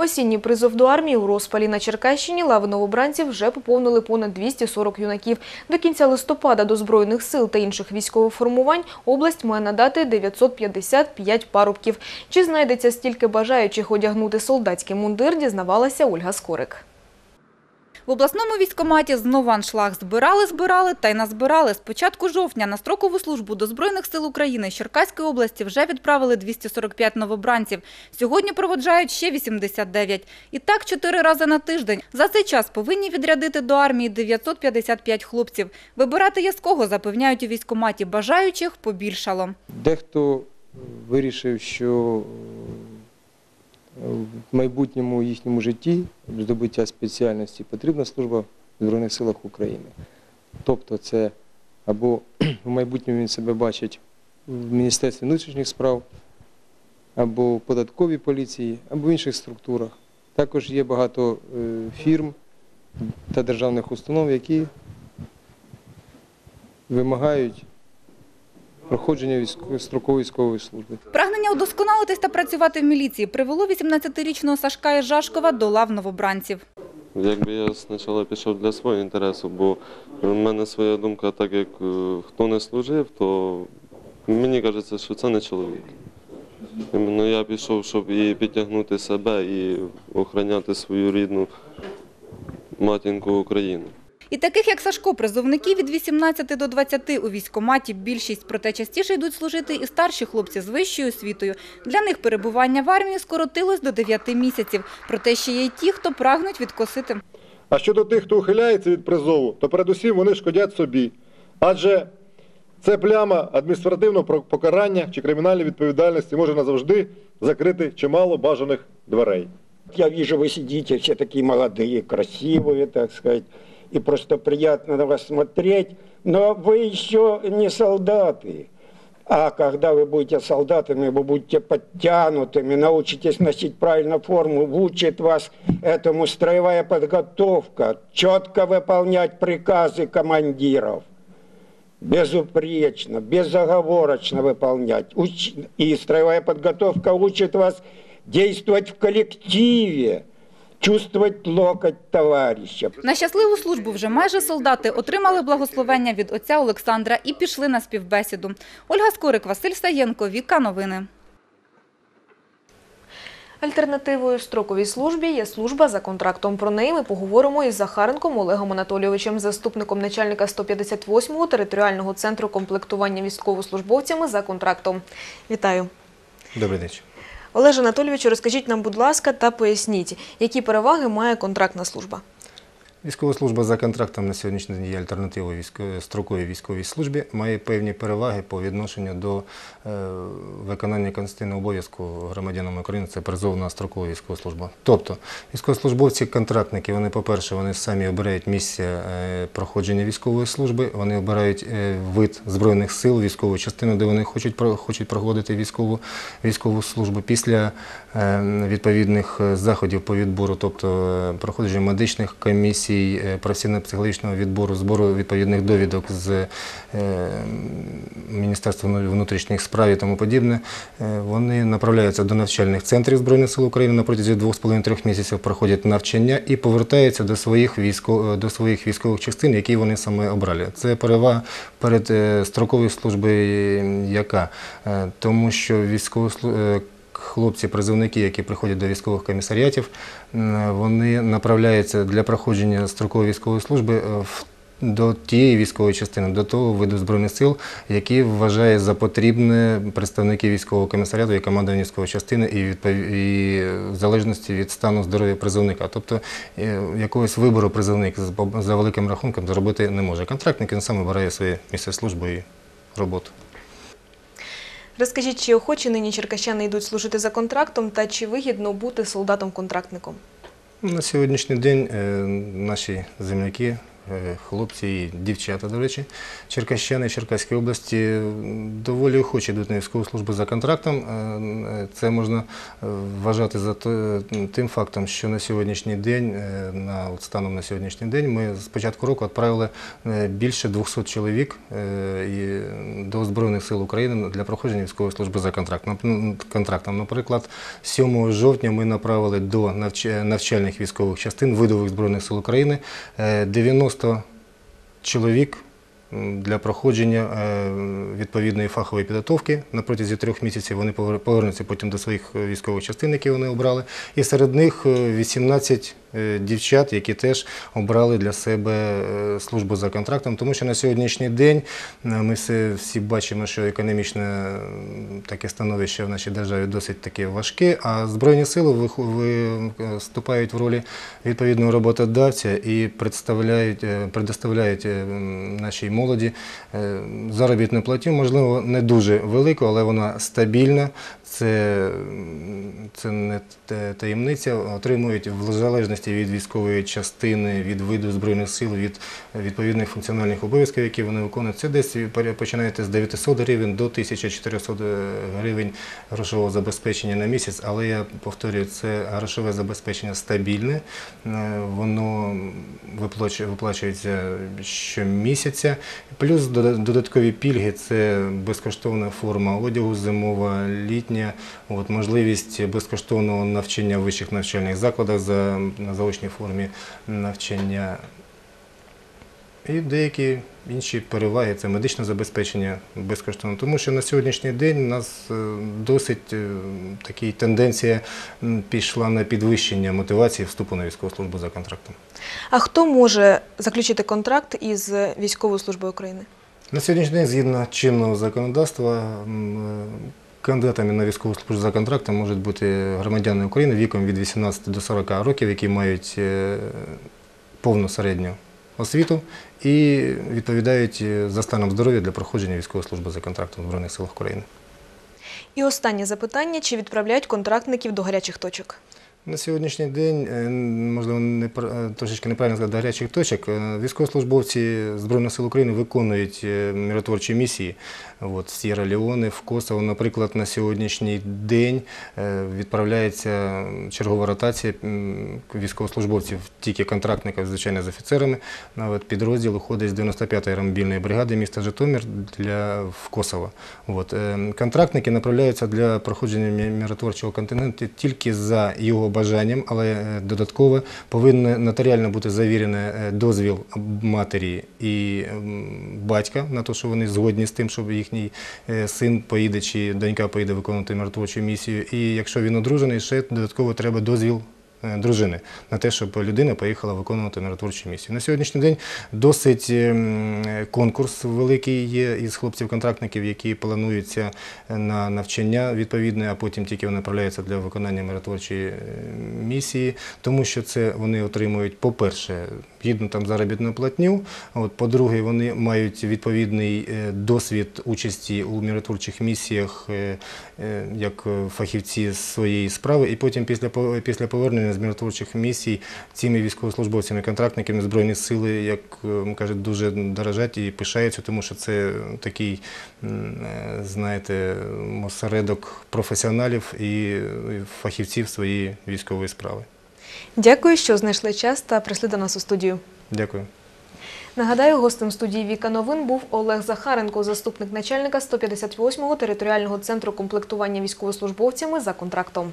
Осінній призов до армії у розпалі на Черкащині лави новобранців вже поповнили понад 240 юнаків. До кінця листопада до Збройних сил та інших військових формувань область має надати 955 парубків. Чи знайдеться стільки бажаючих одягнути солдатський мундир, дізнавалася Ольга Скорик. В обласному військкоматі знову аншлаг збирали, збирали та й назбирали. З початку жовтня на строкову службу до Збройних сил України Черкаської області вже відправили 245 новобранців. Сьогодні проводжають ще 89. І так чотири рази на тиждень. За цей час повинні відрядити до армії 955 хлопців. Вибирати є з кого, запевняють у військкоматі. Бажаючих побільшало. Дехто вирішив, що в майбутньому їхньому житті здобуття спеціальності потрібна служба в Збройних силах України. Тобто це або в майбутньому він себе бачить в Міністерстві внутрішніх справ, або в податковій поліції, або в інших структурах. Також є багато е, фірм та державних установ, які вимагають проходження строкової військової служби. Прагнення удосконалитись та працювати в міліції привело 18-річного Сашка із Жашкова до лав новобранців. Якби я спочатку пішов для свого інтересу, бо в мене своя думка, так як е, хто не служив, то мені кажеться, що це не чоловік. Іменно я пішов, щоб і підтягнути себе, і охороняти свою рідну матінку Україну. І таких, як Сашко, призовників від 18 до 20 у військкоматі більшість, проте частіше йдуть служити і старші хлопці з вищою освітою. Для них перебування в армії скоротилось до 9 місяців. Проте ще є й ті, хто прагнуть відкосити. А щодо тих, хто ухиляється від призову, то передусім вони шкодять собі. Адже це пляма адміністративного про- покарання чи кримінальної відповідальності може назавжди закрити чимало бажаних дверей. Я вижу, вы сидите все такие молодые, красивые, так сказать, И просто приятно на вас смотреть, но вы еще не солдаты. А когда вы будете солдатами, вы будете подтянутыми, научитесь носить правильно форму, учит вас этому строевая подготовка, четко выполнять приказы командиров безупречно, безоговорочно выполнять. И строевая подготовка учит вас действовать в коллективе, чувствовать локоть товарища. На щасливу службу вже майже солдати отримали благословення від отця Олександра і пішли на співбесіду. Ольга Скорик, Василь Саєнко, Віка Новини. Альтернативою строковій службі є служба за контрактом. Про неї ми поговоримо із Захаренком Олегом Анатолійовичем, заступником начальника 158-го територіального центру комплектування військовослужбовцями за контрактом. Вітаю. Добрий день. Олеже Анатолійовичу, розкажіть нам, будь ласка, та поясніть, які переваги має контрактна служба. Військова служба за контрактом на сьогоднішній день є альтернативою строковій військовій службі, має певні переваги по відношенню до е, виконання конституційного обов'язку громадянам України, це призов на строкову військову службу. Тобто військовослужбовці-контрактники, вони, по-перше, вони самі обирають місце е, проходження військової служби, вони обирають е, вид Збройних сил, військову частину, де вони хочуть, хочуть проходити військову, військову службу. Після відповідних заходів по відбору, тобто проходження медичних комісій, е, професійно-психологічного відбору, збору відповідних довідок з е, Міністерства внутрішніх справ і тому подібне, е, вони направляються до навчальних центрів Збройних сил України на протязі 2,5-3 місяців, проходять навчання і повертаються до своїх, військо, до своїх військових частин, які вони саме обрали. Це перевага перед строковою службою, яка? Тому що військово хлопці-призовники, які приходять до військових комісаріатів, вони направляються для проходження строкової військової служби е, в до тієї військової частини, до того виду збройних сил, які вважає за потрібне представники військового комісаріату і командування військової частини, і, відпов- і в залежності від стану здоров'я призовника. Тобто е, якогось вибору призовник за великим рахунком зробити не може. Контрактник він сам обирає своє місце служби і роботу. Розкажіть, чи охочі нині черкащани йдуть служити за контрактом та чи вигідно бути солдатом-контрактником? На сьогоднішній день е, наші земляки Е, хлопці і дівчата, до речі, Черкащани Черкаської області доволі охочі йдуть на військову службу за контрактом. Е, е, це можна вважати за тим фактом, що на сьогоднішній день, на от станом на сьогоднішній день, ми з початку року відправили більше 200 чоловік до Збройних сил України для проходження військової служби за контрактом. Ну, Наприклад, 7 жовтня ми направили до навчальних військових частин видових збройних сил України 90 просто чоловік для проходження е, відповідної фахової підготовки. На протязі трьох місяців вони повернуться потім до своїх е, військових частин, які вони обрали, і серед них е, 18 дівчат, які теж обрали для себе е, службу за контрактом, тому що на сьогоднішній день е, ми всі, бачимо, що економічне е, таке становище в нашій державі досить таке важке, а Збройні сили е, вступають в ролі відповідного роботодавця і представляють, е, предоставляють е, нашій молоді е, заробітну платню, можливо, не дуже велику, але вона стабільна. Це, це не таємниця. Отримують в залежності від військової частини, від виду збройних сил, від відповідних функціональних обов'язків, які вони виконують. Це десь починаєте з 900 гривень до 1400 гривень грошового забезпечення на місяць. Але я повторюю, це грошове забезпечення стабільне. Е, Воно виплачу- виплачується щомісяця. Плюс додаткові пільги це безкоштовна форма одягу, зимова, літня, от, можливість безкоштовного навчання в вищих навчальних закладах за, заочній формі навчання. І деякі інші переваги це медичне забезпечення безкоштовно. Тому що на сьогоднішній день у нас е, досить е, така тенденція пішла на підвищення мотивації вступу на військову службу за контрактом. А хто може заключити контракт із військовою службою України? На сьогоднішній день, згідно чинного законодавства, е, кандидатами на військову службу за контрактом можуть бути громадяни України віком від 18 до 40 років, які мають повну середню освіту і відповідають е, за станом здоров'я для проходження військової служби за контрактом в Збройних силах України. І останнє запитання: чи відправляють контрактників до гарячих точок? На сьогоднішній день, е, можливо, не е, трошечки неправильно сказати, до гарячих точок. Військовослужбовці Збройних сил України виконують миротворчі місії. От, в Сєра в Косово, наприклад, на сьогоднішній день е, відправляється чергова ротація військовослужбовців, тільки контрактників, звичайно, з офіцерами. Навіть підрозділ уходить з 95-ї рамобільної бригади міста Житомир для, в Косово. От, е, контрактники направляються для проходження мі- миротворчого континенту тільки за його бажанням, але е, додатково повинен нотаріально бути завірений дозвіл матері і батька на те, що вони згодні з тим, щоб їхній е, син поїде чи донька поїде виконувати миротворчу місію. І якщо він одружений, ще додатково треба дозвіл дружини на те, щоб людина поїхала виконувати миротворчу місію. На сьогоднішній день досить ем, конкурс великий є із хлопців-контрактників, які плануються на навчання відповідне, а потім тільки вони направляються для виконання миротворчої е, місії, тому що це вони отримують, по-перше, гідну там заробітну платню. По-друге, вони мають відповідний е, досвід участі у миротворчих місіях е, е, як е, фахівці своєї справи. І потім після, після повернення з миротворчих місій цими військовослужбовцями, контрактниками Збройні сили, як е, кажуть, дуже дорожать і пишаються, тому що це такий, е, знаєте, осередок професіоналів і фахівців своєї військової справи. Дякую, що знайшли час та прийшли до нас у студію. Дякую. Нагадаю, гостем студії Віка Новин був Олег Захаренко, заступник начальника 158-го територіального центру комплектування військовослужбовцями за контрактом.